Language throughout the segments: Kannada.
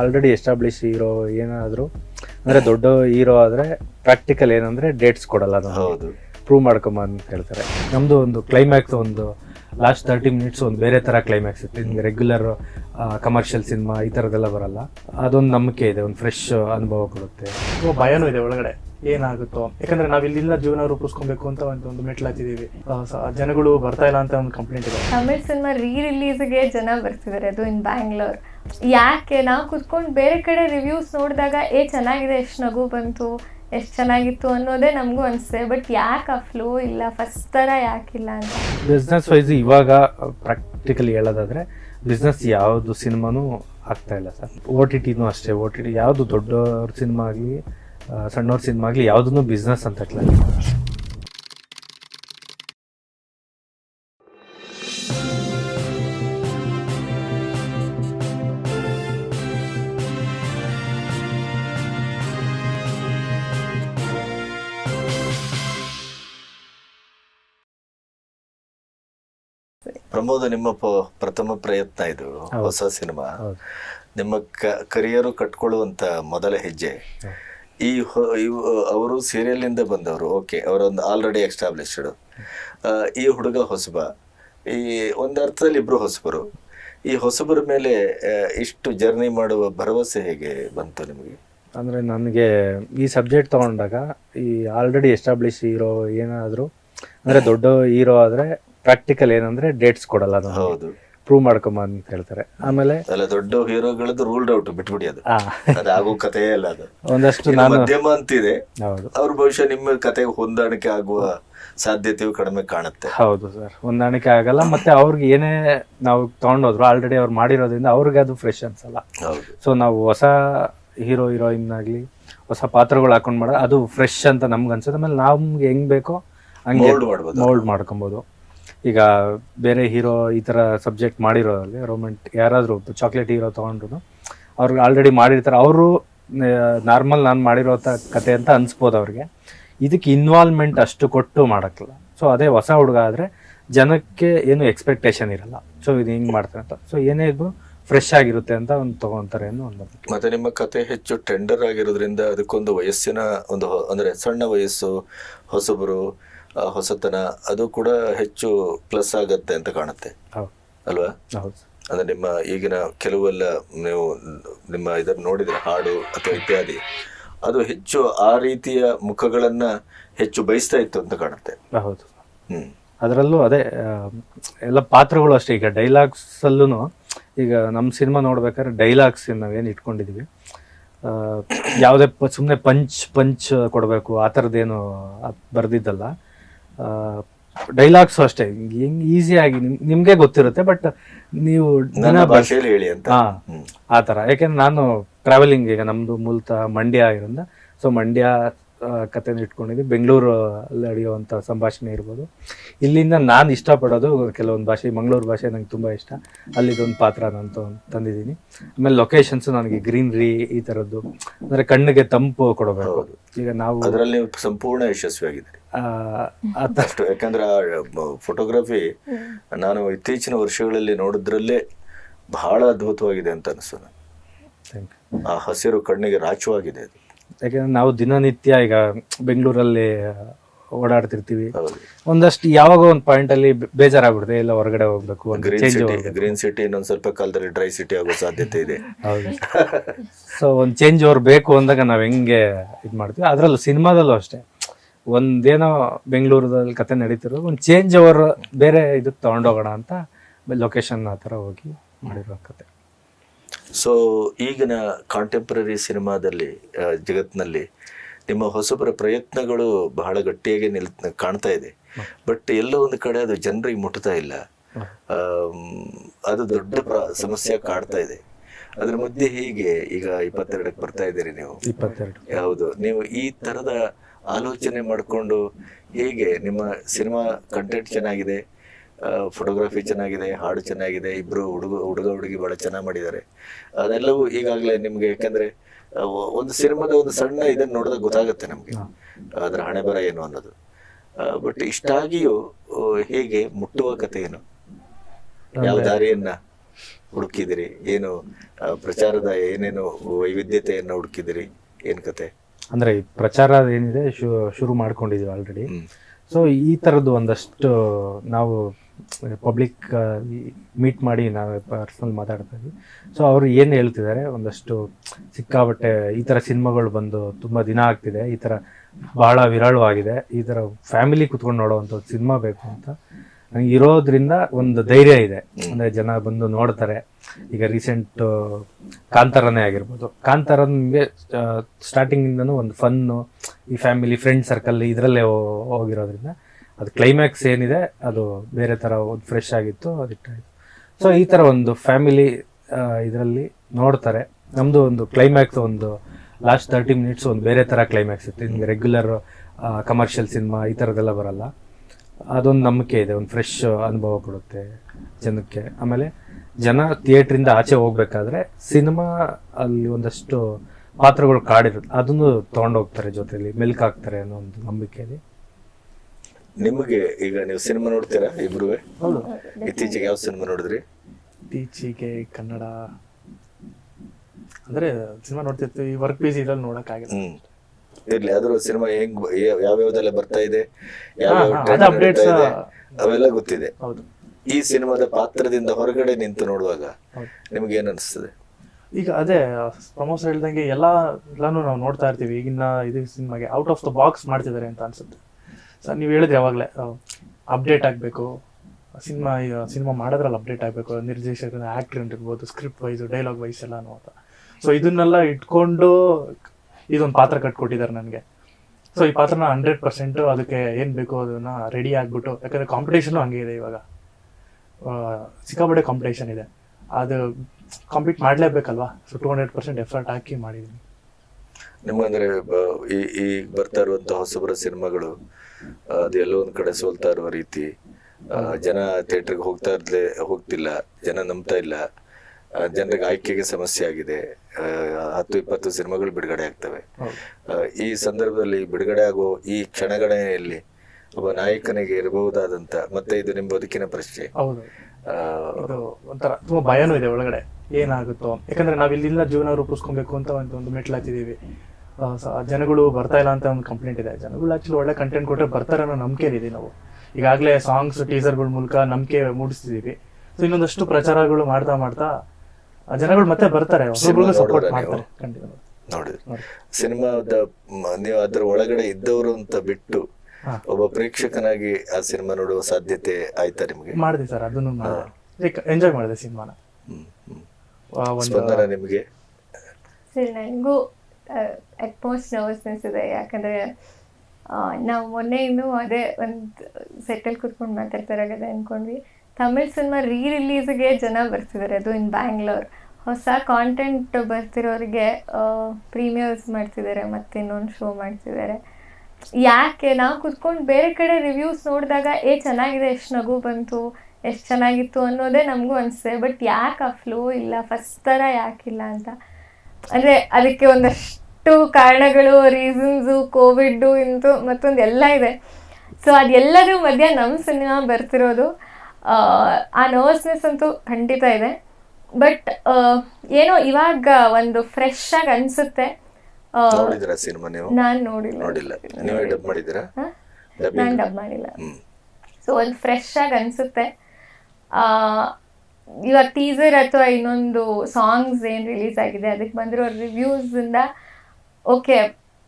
ಆಲ್ರೆಡಿ ಎಸ್ಟಾಬ್ಲಿಷ್ ಹೀರೋ ಏನಾದರೂ ಅಂದರೆ ದೊಡ್ಡ ಹೀರೋ ಆದರೆ ಪ್ರಾಕ್ಟಿಕಲ್ ಏನಂದರೆ ಡೇಟ್ಸ್ ಕೊಡಲ್ಲ ಅದು ಹೌದು. ಪ್ರೂವ್ ಮಾಡ್ಕೊಂಬ ಅಂತ ಹೇಳ್ತಾರೆ. ನಮ್ಮದು ಒಂದು ಕ್ಲೈಮ್ಯಾಕ್ಸ್ ಒಂದು ಲಾಸ್ಟ್ ತರ್ಟಿ ಮಿನಿಟ್ಸ್ ಒಂದು ಬೇರೆ ಥರ ಕ್ಲೈಮ್ಯಾಕ್ಸ್ ಇತ್ತು. ನಿಮಗೆ ರೆಗ್ಯುಲರ್ ಕಮರ್ಷಿಯಲ್ ಸಿನಿಮಾ ಈ ಥರದ್ದೆಲ್ಲ ಬರಲ್ಲ. ಅದೊಂದು ನಂಬಿಕೆ ಇದೆ ಒಂದು ಫ್ರೆಶ್ ಅನುಭವ ಕೊಡುತ್ತೆ. ತುಂಬಾ ಭಯನೂ ಇದೆ ಒಳಗಡೆ. ಏನಾಗುತ್ತೋ. ಯಾಕಂದ್ರೆ ನಾವ್ ಇಲ್ಲಿಂದ ಜೀವನ ರೂಪಿಸ್ಕೊಬೇಕು ಅಂತ ಒಂದು ಒಂದು ಮೆಟ್ಲು ಹತ್ತಿದೀವಿ ಆ, ಜನಗಳು ಬರ್ತಾ ಇಲ್ಲ ಅಂತ ಒಂದು ಕಂಪ್ಲೇಂಟ್ ಇದೆ. ತಮಿಳ್ ಸಿನಿಮಾ ರೀ ರಿಲೀಸ್ಗೆ ಜನ ಬರ್ತಿದ್ದಾರೆ ಅದು ಇನ್ ಬ್ಯಾಂಗ್ಳೂರ್ ಯಾಕೆ? ನಾವು ಕುತ್ಕೊಂಡು ಬೇರೆ ಕಡೆ ರಿವ್ಯೂಸ್ ನೋಡಿದಾಗ ಏ ಚೆನ್ನಾಗಿದೆ ಎಷ್ಟು ನಗು ಬಂತು ಎಷ್ಟು ಚೆನ್ನಾಗಿತ್ತು ಅನ್ನೋದೇ ನಮಗೂ ಅನಿಸುತ್ತೆ. ಬಟ್ ಯಾಕೆ ಆ ಫ್ಲೋ ಇಲ್ಲ? ಫಸ್ಟ್ ಥರ ಯಾಕಿಲ್ಲ ಅಂತ. ಬಿಸ್ನೆಸ್ ವೈಸ್ ಇವಾಗ ಪ್ರಾಕ್ಟಿಕಲಿ ಹೇಳೋದಾದ್ರೆ ಬಿಸ್ನೆಸ್ ಯಾವುದು ಸಿನಿಮಾನೂ ಆಗ್ತಾ ಇಲ್ಲ ಸರ್. ಓ ಟಿ ಟಿನೂ ಅಷ್ಟೇ. ಓ ಟಿ ಟಿ ಯಾವುದು ದೊಡ್ಡ ಸಿನಿಮಾ ಆಗಲಿ ಸಣ್ಣವ್ರ ಸಿನಿಮಾಗ್ಲಿ ಯಾವ್ದನ್ನು ಬಿಸ್ನೆಸ್ ಅಂತ ಇಲ್ಲ ಪ್ರಮೋದ ನಿಮ್ಮ ಪ್ರಥಮ ಪ್ರಯತ್ನ ಇದು ಹೊಸ ಸಿನಿಮಾ. ನಿಮ್ಮ ಕರಿಯರು ಕಟ್ಕೊಳ್ಳುವಂತ ಮೊದಲ ಹೆಜ್ಜೆ. ಈ ಇವ್- ಅವರು ಸೀರಿಯಲ್ ಇಂದ ಬಂದವರು. ಓಕೆ ಅವರೊಂದು ಆಲ್ರೆಡಿ ಎಸ್ಟಾಬ್ಲಿಷ್ಡ್ ಈ ಹುಡುಗ ಹೊಸಬ. ಈ ಒಂದು ಅರ್ಥದಲ್ಲಿ ಇಬ್ರು ಹೊಸಬರು. ಈ ಹೊಸಬರ ಮೇಲೆ ಇಷ್ಟು ಜರ್ನಿ ಮಾಡುವ ಭರವಸೆ ಹೇಗೆ ಬಂತು ನಿಮಗೆ? ಅಂದರೆ ನನಗೆ ಈ ಸಬ್ಜೆಕ್ಟ್ ತೊಗೊಂಡಾಗ ಈ ಆಲ್ರೆಡಿ ಎಸ್ಟಾಬ್ಲಿಷ್ ಹೀರೋ ಏನಾದರೂ ಅಂದರೆ ದೊಡ್ಡ ಹೀರೋ ಆದರೆ ಪ್ರಾಕ್ಟಿಕಲ್ ಏನಂದರೆ ಡೇಟ್ಸ್ ಕೊಡಲ್ಲ ಹೌದು. ಪ್ರೂವ್ ಮಾಡ್ಕೊಂಬ ಅಂತ ಹೇಳ್ತಾರೆ. ಆಮೇಲೆ ಅಲ್ಲ ದೊಡ್ಡ ಹೀರೋಗಳದ್ದು ರೂಲ್ಡ್ ಔಟ್ ಬಿಟ್ಬಿಡಿ ಅದು. ಅದು ಆಗೋ ಕಥೆ ಅಲ್ಲ ಅದು. ಒಂದಷ್ಟು ಮಾಧ್ಯಮ ನಾನು ಮಧ್ಯಮ ಅಂತಿದೆ. ಹೌದು. ಅವ್ರ ಬಹುಶಃ ನಿಮ್ಮ ಕಥೆಗೆ ಹೊಂದಾಣಿಕೆ ಆಗುವ ಸಾಧ್ಯತೆಯು ಕಡಿಮೆ ಕಾಣುತ್ತೆ. ಹೌದು ಸರ್. ಹೊಂದಾಣಿಕೆ ಆಗಲ್ಲ. ಮತ್ತೆ ಅವ್ರಿಗೆ ಏನೇ ನಾವು ತಗೊಂಡೋದ್ರು ಆಲ್ರೆಡಿ ಅವ್ರು ಮಾಡಿರೋದ್ರಿಂದ ಅವ್ರಿಗೆ ಅದು ಫ್ರೆಶ್ ಅನ್ಸಲ್ಲ. ಸೊ ನಾವು ಹೊಸ ಹೀರೋ ಹೀರೋಯಿನ್ ಆಗಲಿ ಹೊಸ ಪಾತ್ರಗಳು ಹಾಕೊಂಡು ಮಾಡೋದು ಅದು ಫ್ರೆಶ್ ಅಂತ ನಮ್ಗೆ ಅನ್ಸುತ್ತೆ. ಆಮೇಲೆ ನಮ್ಗೆ ಹೆಂಗ್ ಬೇಕೋ ಹಂಗೆ. ಮೋಲ್ಡ್ ಮಾಡ್ಕೊಬೋದು. ಈಗ ಬೇರೆ ಹೀರೋ ಈ ಥರ ಸಬ್ಜೆಕ್ಟ್ ಮಾಡಿರೋರಲ್ಲಿ ರೋಮೆಂಟ್ ಯಾರಾದರೂ ಚಾಕ್ಲೇಟ್ ಹೀರೋ ತಗೊಂಡ್ರು ಅವ್ರಿಗೆ ಆಲ್ರೆಡಿ ಮಾಡಿರ್ತಾರೆ. ಅವರು ನಾರ್ಮಲ್ ನಾನು ಮಾಡಿರೋ ಕತೆ ಅಂತ ಅನ್ಸ್ಬೋದು ಅವ್ರಿಗೆ. ಇದಕ್ಕೆ ಇನ್ವಾಲ್ವ್ಮೆಂಟ್ ಅಷ್ಟು ಕೊಟ್ಟು ಮಾಡೋಕ್ಕಲ್ಲ. ಸೊ ಅದೇ ಹೊಸ ಹುಡುಗ ಆದರೆ ಜನಕ್ಕೆ ಏನು ಎಕ್ಸ್ಪೆಕ್ಟೇಷನ್ ಇರಲ್ಲ. ಸೊ ಇದು ಹಿಂಗೆ ಮಾಡ್ತಾರೆ ಅಂತ. ಸೊ ಏನೇ ಇದು ಫ್ರೆಶ್ ಆಗಿರುತ್ತೆ ಅಂತ ಒಂದು ತಗೊಂತಾರೆ. ಮತ್ತೆ ನಿಮ್ಮ ಕತೆ ಹೆಚ್ಚು ಟೆಂಡರ್ ಆಗಿರೋದ್ರಿಂದ ಅದಕ್ಕೊಂದು ವಯಸ್ಸಿನ ಒಂದು, ಅಂದ್ರೆ ಸಣ್ಣ ವಯಸ್ಸು, ಹೊಸಬರು ಹೊಸತನ ಅದು ಕೂಡ ಹೆಚ್ಚು ಪ್ಲಸ್ ಆಗತ್ತೆ ಅಂತ ಕಾಣುತ್ತೆ. ಹೌದು. ಅಲ್ವಾ? ಹೌದು. ಅಂದ್ರೆ ನಿಮ್ಮ ಈಗಿನ ಕೆಲವೆಲ್ಲ ನೀವು ನಿಮ್ಮ ಇದನ್ನು ನೋಡಿದ್ರೆ ಹಾಡು ಅಥವಾ ಇತ್ಯಾದಿ ಅದು ಹೆಚ್ಚು ಆ ರೀತಿಯ ಮುಖಗಳನ್ನ ಹೆಚ್ಚು ಬಯಸ್ತಾ ಇತ್ತು ಅಂತ ಕಾಣುತ್ತೆ. ಹೌದು. ಹ್ಮ್. ಅದರಲ್ಲೂ ಅದೇ ಎಲ್ಲ ಪಾತ್ರಗಳು ಅಷ್ಟೇ. ಈಗ ಡೈಲಾಗ್ಸ್ ಅಲ್ಲೂ ಈಗ ನಮ್ಮ ಸಿನಿಮಾ ನೋಡ್ಬೇಕಾದ್ರೆ ಡೈಲಾಗ್ಸ್ ನಾವೇನು ಇಟ್ಕೊಂಡಿದೀವಿ. ಆ, ಯಾವುದೇ ಸುಮ್ಮನೆ ಪಂಚ್ ಪಂಚ್ ಕೊಡಬೇಕು ಆ ಥರದ್ದೇನು ಬರೆದಿದ್ದಲ್ಲ. ಡೈಲಾಗ್ಸು ಅಷ್ಟೇ. ಹೆಂಗ್ ಈಸಿಯಾಗಿ ಆಗಿ ನಿಮ್ಗೆ ಗೊತ್ತಿರುತ್ತೆ ಬಟ್ ನೀವು ನನ್ನ ಭಾಷೆಯಲ್ಲಿ ಹೇಳಿ ಅಂತ. ಹಾ ಹ್ಮ್. ಆ ಥರ. ಯಾಕೆಂದ್ರೆ ನಾನು ಟ್ರಾವೆಲಿಂಗ್ ಈಗ ನಮ್ದು ಮೂಲತಃ ಮಂಡ್ಯ ಆಗಿರೋದ್ರಿಂದ ಸೊ ಮಂಡ್ಯ ಕಥೆನ ಇಟ್ಕೊಂಡಿದ್ವಿ ಬೆಂಗಳೂರು ಅಲ್ಲಿ ನಡೆಯುವಂಥ ಸಂಭಾಷಣೆ ಇರ್ಬೋದು. ಇಲ್ಲಿಂದ ನಾನು ಇಷ್ಟಪಡೋದು ಕೆಲವೊಂದು ಭಾಷೆ ಮಂಗಳೂರು ಭಾಷೆ ನಂಗೆ ತುಂಬ ಇಷ್ಟ. ಅಲ್ಲಿದೊಂದು ಪಾತ್ರ ನಾನು ತಂದಿದ್ದೀನಿ. ಆಮೇಲೆ ಲೊಕೇಶನ್ಸು ನನಗೆ ಗ್ರೀನ್ರಿ ಈ ಥರದ್ದು ಅಂದರೆ ಕಣ್ಣಿಗೆ ತಂಪು ಕೊಡಬೇಕು. ಈಗ ನಾವು ಅದರಲ್ಲಿ ಸಂಪೂರ್ಣ ಯಶಸ್ವಿಯಾಗಿದ್ದೀರಿ. ಅಷ್ಟು ಯಾಕಂದ್ರೆ ಫೋಟೋಗ್ರಫಿ ನಾನು ಇತ್ತೀಚಿನ ವರ್ಷಗಳಲ್ಲಿ ನೋಡಿದ್ರಲ್ಲೇ ಬಹಳ ಅದ್ಭುತವಾಗಿದೆ ಅಂತ ಅನಿಸ್ತು ಆ ಹಸಿರು ಕಣ್ಣಿಗೆ ರಾಚುವಾಗಿದೆ ಅದು. ಯಾಕೆಂದ್ರೆ ನಾವು ದಿನನಿತ್ಯ ಈಗ ಬೆಂಗಳೂರಲ್ಲಿ ಓಡಾಡ್ತಿರ್ತೀವಿ. ಒಂದಷ್ಟು ಯಾವಾಗ ಒಂದು ಪಾಯಿಂಟ್ ಅಲ್ಲಿ ಬೇಜಾರಾಗ್ಬಿಡುತ್ತೆ. ಎಲ್ಲ ಹೊರಗಡೆ ಹೋಗ್ಬೇಕು ಗ್ರೀನ್ ಸಿಟಿ ಗ್ರೀನ್ ಸಿಟಿ ಇನ್ನೊಂದ್ ಸ್ವಲ್ಪ ಕಾಲದಲ್ಲಿ ಡ್ರೈ ಸಿಟಿ ಆಗೋ ಸಾಧ್ಯತೆ ಇದೆ. ಸೊ ಒಂದು ಚೇಂಜ್ ಓವರ್ ಬೇಕು ಅಂದಾಗ ನಾವು ಹೆಂಗೆ ಇದು ಮಾಡ್ತೀವಿ? ಅದರಲ್ಲೂ ಸಿನಿಮಾದಲ್ಲೂ ಅಷ್ಟೇ. ಒಂದೇನೋ ಬೆಂಗಳೂರದಲ್ಲಿ ಕತೆ ನಡೀತಿರೋ ಒಂದು ಚೇಂಜ್ ಓವರ್ ಬೇರೆ ಇದಕ್ಕೆ ತಗೊಂಡೋಗೋಣ ಅಂತ ಲೊಕೇಶನ್ ಆ ಥರ ಹೋಗಿ ಮಾಡಿರೋ ಕತೆ. ಸೊ ಈಗಿನ ಕಾಂಟೆಂಪ್ರರಿ ಸಿನಿಮಾದಲ್ಲಿ ಜಗತ್ತಿನಲ್ಲಿ ನಿಮ್ಮ ಹೊಸಬರ ಪ್ರಯತ್ನಗಳು ಬಹಳ ಗಟ್ಟಿಯಾಗಿ ನಿಲ್ ಕಾಣ್ತಾ ಇದೆ. ಬಟ್ ಎಲ್ಲೋ ಒಂದು ಕಡೆ ಅದು ಜನರಿಗೆ ಮುಟ್ತಾ ಇಲ್ಲ. ಅದು ದೊಡ್ಡ ಪ್ರ- ಸಮಸ್ಯೆ ಕಾಡ್ತಾ ಇದೆ. ಅದ್ರ ಮಧ್ಯೆ ಹೀಗೆ ಈಗ ಇಪ್ಪತ್ತೆರಡಕ್ಕೆ ಬರ್ತಾ ಇದ್ದೀರಿ ನೀವು. ಹೌದು. ನೀವು ಈ ತರದ ಆಲೋಚನೆ ಮಾಡಿಕೊಂಡು ಹೇಗೆ ನಿಮ್ಮ ಸಿನಿಮಾ ಕಂಟೆಂಟ್ ಚೆನ್ನಾಗಿದೆ? ಫೋಟೋಗ್ರಫಿ ಚೆನ್ನಾಗಿದೆ ಹಾಡು ಚೆನ್ನಾಗಿದೆ ಇಬ್ರು ಹುಡುಗ ಹುಡುಗ ಹುಡುಗಿ ಭಾಳ ಚೆನ್ನಾಗಿ ಮಾಡಿದ್ದಾರೆ. ಅದೆಲ್ಲವೂ ಈಗಾಗಲೇ ನಿಮಗೆ ಯಾಕಂದ್ರೆ ಒಂದು ಸಿನಿಮಾದ ಒಂದು ಸಣ್ಣ ಇದನ್ನ ನೋಡಿದಾಗ ಗೊತ್ತಾಗುತ್ತೆ ನಮಗೆ. ಅದರ ಹಣೆ ಬರ ಏನು ಅನ್ನೋದು. ಬಟ್ ಇಷ್ಟಾಗಿಯೂ ಹೇಗೆ ಮುಟ್ಟುವ ಕಥೆ ಏನು ಯಾವ ದಾರಿಯನ್ನ ಹುಡುಕಿದಿರಿ ಏನು ಪ್ರಚಾರದ ಏನೇನು ವೈವಿಧ್ಯತೆಯನ್ನು ಹುಡುಕಿದಿರಿ ಏನ್ ಕತೆ ಅಂದ್ರೆ ಪ್ರಚಾರ ಏನಿದೆ ಶು- ಶುರು ಮಾಡ್ಕೊಂಡಿದೀವಿ ಆಲ್ರೆಡಿ. ಸೊ ಈ ಥರದ್ದು ಒಂದಷ್ಟು ನಾವು ಪಬ್ಲಿಕ್ ಮೀಟ್ ಮಾಡಿ ನಾವು ಪರ್ಸನಲ್ ಮಾತಾಡ್ತಾ ಇದ್ವಿ. ಸೊ ಅವರು ಏನು ಹೇಳ್ತಿದ್ದಾರೆ, ಒಂದಷ್ಟು ಸಿಕ್ಕಾಬಟ್ಟೆ ಈ ಥರ ಸಿನಿಮಾಗಳು ಬಂದು ತುಂಬ ದಿನ ಆಗ್ತಿದೆ, ಈ ಥರ ಬಹಳ ವಿರಳವಾಗಿದೆ, ಈ ಥರ ಫ್ಯಾಮಿಲಿ ಕುತ್ಕೊಂಡು ನೋಡೋವಂಥ ಸಿನಿಮಾ ಬೇಕು ಅಂತ ನನಗೆ ಇರೋದ್ರಿಂದ ಒಂದು ಧೈರ್ಯ ಇದೆ. ಅಂದರೆ ಜನ ಬಂದು ನೋಡ್ತಾರೆ. ಈಗ ರೀಸೆಂಟ್ ಕಾಂತಾರನೇ ಆಗಿರ್ಬೋದು. ಕಾಂತಾರ ನಿಮಗೆ ಸ್ಟಾರ್ಟಿಂಗಿಂದನೂ ಒಂದು ಫನ್ನು ಈ ಫ್ಯಾಮಿಲಿ ಫ್ರೆಂಡ್ ಸರ್ಕಲ್ ಇದರಲ್ಲೇ ಹೋಗಿರೋದ್ರಿಂದ ಅದು ಕ್ಲೈಮ್ಯಾಕ್ಸ್ ಏನಿದೆ, ಅದು ಬೇರೆ ಥರ ಒಂದು ಫ್ರೆಶ್ ಆಗಿತ್ತು, ಅದು ಇಟ್ಟಾಯಿತು. ಸೊ ಈ ಥರ ಒಂದು ಫ್ಯಾಮಿಲಿ ಇದರಲ್ಲಿ ನೋಡ್ತಾರೆ. ನಮ್ಮದು ಒಂದು ಕ್ಲೈಮ್ಯಾಕ್ಸ್ ಒಂದು ಲಾಸ್ಟ್ ತರ್ಟಿ ಮಿನಿಟ್ಸ್ ಒಂದು ಬೇರೆ ಥರ ಕ್ಲೈಮ್ಯಾಕ್ಸ್ ಇತ್ತು. ಹಿಂಗೆ ರೆಗ್ಯುಲರ್ ಕಮರ್ಷಿಯಲ್ ಸಿನಿಮಾ ಈ ಥರದ್ದೆಲ್ಲ ಬರಲ್ಲ. ಅದೊಂದು ನಂಬಿಕೆ ಇದೆ, ಒಂದು ಫ್ರೆಶ್ ಅನುಭವ ಕೊಡುತ್ತೆ ಜನಕ್ಕೆ. ಆಮೇಲೆ ಜನ ಥಿಯೇಟ್ರಿಂದ ಆಚೆ ಹೋಗ್ಬೇಕಾದ್ರೆ ಸಿನಿಮಾ ಅಲ್ಲಿ ಒಂದಷ್ಟು ಪಾತ್ರಗಳು ಕಾಡಿರುತ್ತೆ ಅದನ್ನು ತೊಗೊಂಡೋಗ್ತಾರೆ ಜೊತೆಯಲ್ಲಿ ಮಿಲ್ಕ್ ಹಾಕ್ತಾರೆ ಅನ್ನೋ ಒಂದು ನಂಬಿಕೆಯಲ್ಲಿ ನಿಮಗೆ ಈಗ ನೀವು ಸಿನಿಮಾ ನೋಡ್ತೀರಾ ಇಬ್ರು ಹೌದು. ಇತ್ತೀಚೆಗೆ ಯಾವ ಸಿನಿಮಾ ನೋಡಿದ್ರಿ? ಇತ್ತೀಚೆಗೆ ಕನ್ನಡ ಅಂದ್ರೆ ಸಿನಿಮಾ ನೋಡ್ತಿರ್ತೀವಿ ವರ್ಕ್ ಪೀಸ್ ಇದ್ರಲ್ಲಿ ನೋಡಕ್ಕಾಗಿಲ್ಲ ಹ್ಮ್. ಇರ್ಲಿ ಅದ್ರ ಸಿನಿಮಾ ಹೆಂಗ್ ಯಾವ್ಯಾವ್ದೆಲ್ಲ ಬರ್ತಾ ಇದೆ updates, ಅವೆಲ್ಲ ಗೊತ್ತಿದೆ. ಹೌದು. ಈ ಸಿನಿಮಾದ ಪಾತ್ರದಿಂದ ಹೊರಗಡೆ ನಿಂತು ನೋಡುವಾಗ. ನಿಮ್ಗೆ ಏನ್ ಅನಿಸ್ತದೆ? ಈಗ ಅದೇ ಪ್ರಮೋಸ್ ಹೇಳ್ದಂಗೆ ಎಲ್ಲ ಎಲ್ಲಾನು ನಾವು ನೋಡ್ತಾ ಇರ್ತೀವಿ ಈಗಿನ ಇದು ಸಿನಿಮಾಗೆ ಔಟ್ ಆಫ್ ದ ಬಾಕ್ಸ್ ಮಾಡ್ತಿದ್ದಾರೆ ಅಂತ ಅನ್ಸುತ್ತೆ. ಸರ್, ನೀವು ಹೇಳಿದ್ರೆ ಯಾವಾಗಲೇ ಅಪ್ಡೇಟ್ ಆಗಬೇಕು. ಸಿನಿಮಾ ಸಿನಿಮಾ ಮಾಡೋದ್ರಲ್ಲಿ ಅಪ್ಡೇಟ್ ಆಗಬೇಕು. ನಿರ್ದೇಶಕ ಆ್ಯಕ್ಟರ್ ಇರ್ಬೋದು ಸ್ಕ್ರಿಪ್ಟ್ ವೈಸ್ ಡೈಲಾಗ್ ವೈಸ್ ಎಲ್ಲ ಅಂತ. ಸೊ ಇದನ್ನೆಲ್ಲ ಇಟ್ಕೊಂಡು ಇದೊಂದು ಪಾತ್ರ ಕಟ್ಕೊಟ್ಟಿದ್ದಾರೆ ನನಗೆ. ಸೊ ಈ ಪಾತ್ರನ ಹಂಡ್ರೆಡ್ ಪರ್ಸೆಂಟು ಅದಕ್ಕೆ ಏನು ಬೇಕೋ ಅದನ್ನ ರೆಡಿ ಆಗಿಬಿಟ್ಟು, ಯಾಕಂದ್ರೆ ಕಾಂಪಿಟೇಷನು ಹಂಗೆ ಇದೆ ಇವಾಗ. ಸಿಕ್ಕಾಪಟ್ಟೆ ಕಾಂಪಿಟೇಷನ್ ಇದೆ. ಅದು compete ಮಾಡಲೇಬೇಕಲ್ವಾ? So two hundred percent effort ಹಾಕಿ ಮಾಡಿದ್ದೀನಿ. ನಿಮ್ಗಂದ್ರೆ ಈ ಈಗ ಬರ್ತಾ ಇರುವಂಥ ಹೊಸಬರ ಸಿನಿಮಾಗಳು ಅದು ಎಲ್ಲೋ ಒಂದ್ ಕಡೆ ಸೋಲ್ತಾ ಇರುವ ರೀತಿ. ಜನ ಥಿಯೇಟ್ರಿಗೆ ಹೋಗ್ತಾ ಇರ್ಲಿ ಹೋಗ್ತಿಲ್ಲ ಜನ ನಂಬ್ತಾ ಇಲ್ಲ. ಜನರಿಗೆ ಆಯ್ಕೆಗೆ ಸಮಸ್ಯೆ ಆಗಿದೆ. ಹತ್ತು ಇಪ್ಪತ್ತು ಸಿನಿಮಾಗಳು ಬಿಡುಗಡೆ ಆಗ್ತವೆ. ಈ ಸಂದರ್ಭದಲ್ಲಿ ಬಿಡುಗಡೆ ಆಗೋ ಈ ಕ್ಷಣಗಣನೆಯಲ್ಲಿ ಒಬ್ಬ ನಾಯಕನಿಗೆ ಇರಬಹುದಾದಂತ ಮತ್ತೆ ಇದು ನಿಮ್ಮ ಬದುಕಿನ ಪ್ರಶ್ನೆ. ಒಂಥರ ತುಂಬಾ ಭಯನೂ ಇದೆ ಒಳಗಡೆ. ಏನಾಗುತ್ತೋ. ಯಾಕಂದ್ರೆ ನಾವ್ ಇಲ್ಲಿಂದ ಜೀವನ ರೂಪಿಸ್ಕೊಬೇಕು ಅಂತ ಒಂದು ಒಂದು ಜನಗಳು ಬರ್ತಾ ಇಲ್ಲ ಅಂತ ಒಂದು ಕಂಪ್ಲೇಂಟ್ ಇದೆ. ಜನಗಳು ಆಕ್ಚುಲಿ ಒಳ್ಳೆ ಕಂಟೆಂಟ್ ಕೊಟ್ಟರೆ ಬರ್ತಾರೆ ಅನ್ನೋ ನಂಬಿಕೆ ಇದೆ ನಾವು. ಈಗಾಗಲೇ ಸಾಂಗ್ಸ್ ಟೀಸರ್ಗಳ ಮೂಲಕ ನಂಬಿಕೆ ಮೂಡಿಸ್ತಿದ್ದೀವಿ ಸೊ ಇನ್ನೊಂದಷ್ಟು ಪ್ರಚಾರಗಳು ಮಾಡ್ತಾ ಮಾಡ್ತಾ ಆ ಜನಗಳು ಮತ್ತೆ ಬರ್ತಾರೆ. ಸಪೋರ್ಟ್ ಮಾಡ್ತಾರೆ ಖಂಡಿತ. ನೋಡಿ. ಸಿನಿಮಾದ ನೀವು ಅದ್ರ ಒಳಗಡೆ ಇದ್ದವರು ಅಂತ ಬಿಟ್ಟು ಒಬ್ಬ ಪ್ರೇಕ್ಷಕನಾಗಿ ಆ ಸಿನಿಮಾ ನೋಡುವ ಸಾಧ್ಯತೆ ಆಯ್ತಾ ನಿಮಗೆ? ಮಾಡಿದೆ ಸರ್ ಅದನ್ನು ಎಂಜಾಯ್ ಮಾಡಿದೆ. ಸಿನಿಮಾನ. ನಿಮ್ಗೆ? ಸರ್ ನನಗೂ ಅಟ್ಮೋಸ್ಟ್ ನರ್ವಸ್ನೆಸ್ ಇದೆ. ಯಾಕಂದರೆ ನಾವು ಮೊನ್ನೆ ಇನ್ನೂ ಅದೇ ಒಂದು ಸೆಟ್ಟಲ್ಲಿ ಕೂತ್ಕೊಂಡು ಮಾತಾಡ್ತಾರಾಗದೆ ಅಂದ್ಕೊಂಡ್ವಿ ತಮಿಳ್ ಸಿನಿಮಾ ರೀ ರಿಲೀಸ್ಗೆ ಜನ ಬರ್ತಿದ್ದಾರೆ ಅದು ಇನ್ ಬ್ಯಾಂಗ್ಳೂರ್ ಹೊಸ ಕಾಂಟೆಂಟ್ ಬರ್ತಿರೋರಿಗೆ ಪ್ರೀಮಿಯರ್ಸ್ ಮಾಡ್ತಿದ್ದಾರೆ ಮತ್ತೆ ಇನ್ನೊಂದು ಶೋ ಮಾಡ್ತಿದ್ದಾರೆ ಯಾಕೆ? ನಾವು ಕುತ್ಕೊಂಡು ಬೇರೆ ಕಡೆ ರಿವ್ಯೂಸ್ ನೋಡಿದಾಗ, ಏ, ಚೆನ್ನಾಗಿದೆ, ಎಷ್ಟು ನಗು ಬಂತು, ಎಷ್ಟು ಚೆನ್ನಾಗಿತ್ತು ಅನ್ನೋದೇ ನಮಗೂ ಅನಿಸ್ತೆ ಬಟ್ ಯಾಕೆ ಆ ಫ್ಲೋ ಇಲ್ಲ? ಫಸ್ಟ್ ಥರ ಯಾಕಿಲ್ಲ ಅಂತ. ಅಂದರೆ, ಅದಕ್ಕೆ ಒಂದಷ್ಟು ಕಾರಣಗಳು ರೀಸನ್ಸು ಕೋವಿಡ್ಡು ಇಂತು ಮತ್ತೊಂದು ಎಲ್ಲ ಇದೆ. ಸೊ ಅದೆಲ್ಲದರ ಮಧ್ಯೆ ನಮ್ಮ ಸಿನಿಮಾ ಬರ್ತಿರೋದು ಆ, ನರ್ವಸ್ನೆಸ್ ಅಂತೂ ಖಂಡಿತ ಇದೆ. ಬಟ್ ಏನೋ ಇವಾಗ ಒಂದು ಫ್ರೆಶ್ ಆಗಿ ಅನ್ಸುತ್ತೆ. ಸಿನಿಮಾ ನೀವು? ನಾನು ನೋಡಿಲ್ಲ. ನೋಡಿಲ್ಲ. ನೀವೇ ಡಬ್ ಮಾಡಿದ್ದೀರಾ? ನಾನು ಡಬ್ ಮಾಡಿಲ್ಲ. ಸೊ ಒಂದು ಫ್ರೆಶ್ ಆಗಿ ಅನ್ಸುತ್ತೆ. ಇವಾಗ ಟೀಸರ್ ಅಥವಾ ಇನ್ನೊಂದು ಸಾಂಗ್ಸ್ ಏನ್ ರಿಲೀಸ್ ಆಗಿದೆ ಅದಕ್ಕೆ ಬಂದಿರೋ ರಿವ್ಯೂಸಿಂದ ಓಕೆ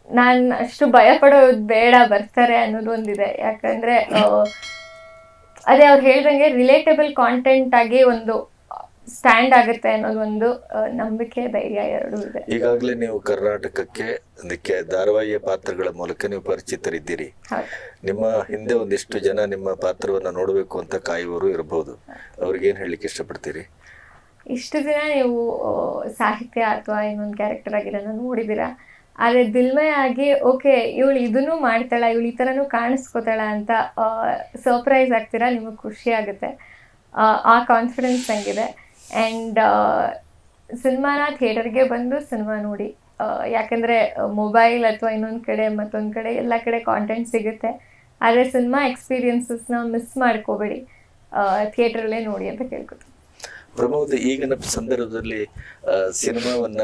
ನಾನ್ ಅಷ್ಟು ಭಯ ಪಡೋದು ಬೇಡ ಬರ್ತಾರೆ ಅನ್ನೋದು ಒಂದಿದೆ. ಯಾಕಂದ್ರೆ ಅದೇ ಅವ್ರು ಹೇಳ್ದಂಗೆ ರಿಲೇಟಬಲ್ ಕಾಂಟೆಂಟ್ ಆಗಿ ಒಂದು ಸ್ಟ್ಯಾಂಡ್ ಆಗುತ್ತೆ ಅನ್ನೋದು ಒಂದು ನಂಬಿಕೆ ಧೈರ್ಯ ಎರಡು ಇದೆ. ಈಗಾಗಲೇ ನೀವು ಕರ್ನಾಟಕಕ್ಕೆ ಅದಕ್ಕೆ ಧಾರಾವಾಹಿಯ ಪಾತ್ರಗಳ ಮೂಲಕ ನೀವು ಪರಿಚಿತರಿದ್ದೀರಿ. ನಿಮ್ಮ ಹಿಂದೆ ಒಂದಿಷ್ಟು ಜನ ನಿಮ್ಮ ಪಾತ್ರವನ್ನ ನೋಡಬೇಕು ಅಂತ ಕಾಯುವರು ಇರಬಹುದು ಅವ್ರಿಗೇನ್ ಹೇಳಲಿಕ್ಕೆ ಇಷ್ಟಪಡ್ತೀರಿ? ಇಷ್ಟು ದಿನ ನೀವು ಸಾಹಿತ್ಯ ಅಥವಾ ಇನ್ನೊಂದು ಕ್ಯಾರೆಕ್ಟರ್ ಆಗಿರೋದನ್ನ ನೋಡಿದ್ದೀರಾ ಆದರೆ ದಿಲ್ಮಯ ಆಗಿ ಓಕೆ ಇವಳು ಇದನ್ನು ಮಾಡ್ತಾಳ ಇವಳು ಈ ಥರನೂ ಕಾಣಿಸ್ಕೋತಾಳ ಅಂತ ಸರ್ಪ್ರೈಸ್ ಆಗ್ತೀರ? ನಿಮಗೆ ಖುಷಿ ಆಗುತ್ತೆ. ಆ, ಕಾನ್ಫಿಡೆನ್ಸ್ ನನಗಿದೆ ಆ್ಯಂಡ್ ಸಿನಿಮಾನ ಥಿಯೇಟರ್ಗೆ ಬಂದು ಸಿನಿಮಾ ನೋಡಿ. ಯಾಕಂದರೆ ಮೊಬೈಲ್ ಅಥವಾ ಇನ್ನೊಂದು ಕಡೆ ಮತ್ತೊಂದು ಕಡೆ ಎಲ್ಲ ಕಡೆ ಕಾಂಟೆಂಟ್ ಸಿಗುತ್ತೆ. ಆದರೆ ಸಿನಿಮಾ ಎಕ್ಸ್ಪೀರಿಯನ್ಸಸ್ನ ಮಿಸ್ ಮಾಡ್ಕೋಬೇಡಿ. ಥಿಯೇಟ್ರಲ್ಲೇ ನೋಡಿ ಅಂತ ಕೇಳ್ಕೊತೀನಿ. ಪ್ರಮೋದ್ ಈಗಿನ ಸಂದರ್ಭದಲ್ಲಿ ಸಿನಿಮಾವನ್ನ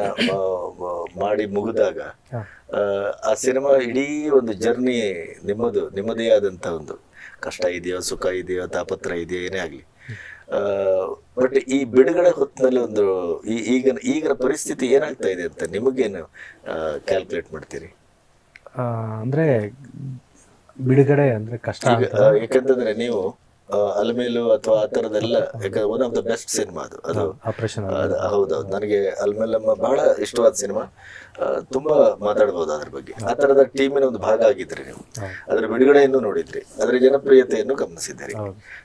ಮಾಡಿ ಮುಗಿದಾಗ ಆ, ಸಿನಿಮಾ ಇಡೀ ಒಂದು ಜರ್ನಿ ನಿಮ್ಮದು ನಿಮ್ಮದೇ ಆದಂತ ಒಂದು ಕಷ್ಟ ಇದೆಯೋ ಸುಖ ಇದೆಯೋ ತಾಪತ್ರ ಇದೆಯೋ ಏನೇ ಆಗಲಿ. ಬಟ್ ಈ ಬಿಡುಗಡೆ ಹೊತ್ತಿನಲ್ಲಿ ಒಂದು ಈ ಈಗಿನ ಈಗಿನ ಪರಿಸ್ಥಿತಿ ಏನಾಗ್ತಾ ಇದೆ ಅಂತ ನಿಮಗೇನು ಕ್ಯಾಲ್ಕುಲೇಟ್ ಮಾಡ್ತೀರಿ? ಅಂದ್ರೆ ಬಿಡುಗಡೆ ಅಂದ್ರೆ ಕಷ್ಟ ಯಾಕಂತಂದ್ರೆ ನೀವು ಅಲ್ಮೇಲು ಅಥವಾ ಆ ತರದೆಲ್ಲ ಯಾಕಂದ್ರೆ one of the best cinema ಅದು. ಅದು ಆಪರೇಷನ್ ಅದು ಹೌದೌದು. ನನಗೆ ಅಲ್ಮೇಲಮ್ಮ ಬಹಳ ಇಷ್ಟವಾದ ಸಿನಿಮಾ ತುಂಬಾ ಮಾತಾಡ್ಬೋದು ಅದ್ರ ಬಗ್ಗೆ. ಆ ತರದ ಟೀಮಿನ ಒಂದು ಭಾಗ ಆಗಿದ್ರಿ ನೀವು. ಅದ್ರ ಬಿಡುಗಡೆಯನ್ನು ನೋಡಿದ್ರಿ. ಅದರ ಜನಪ್ರಿಯತೆಯನ್ನು ಗಮನಿಸಿದ್ದೀರಿ.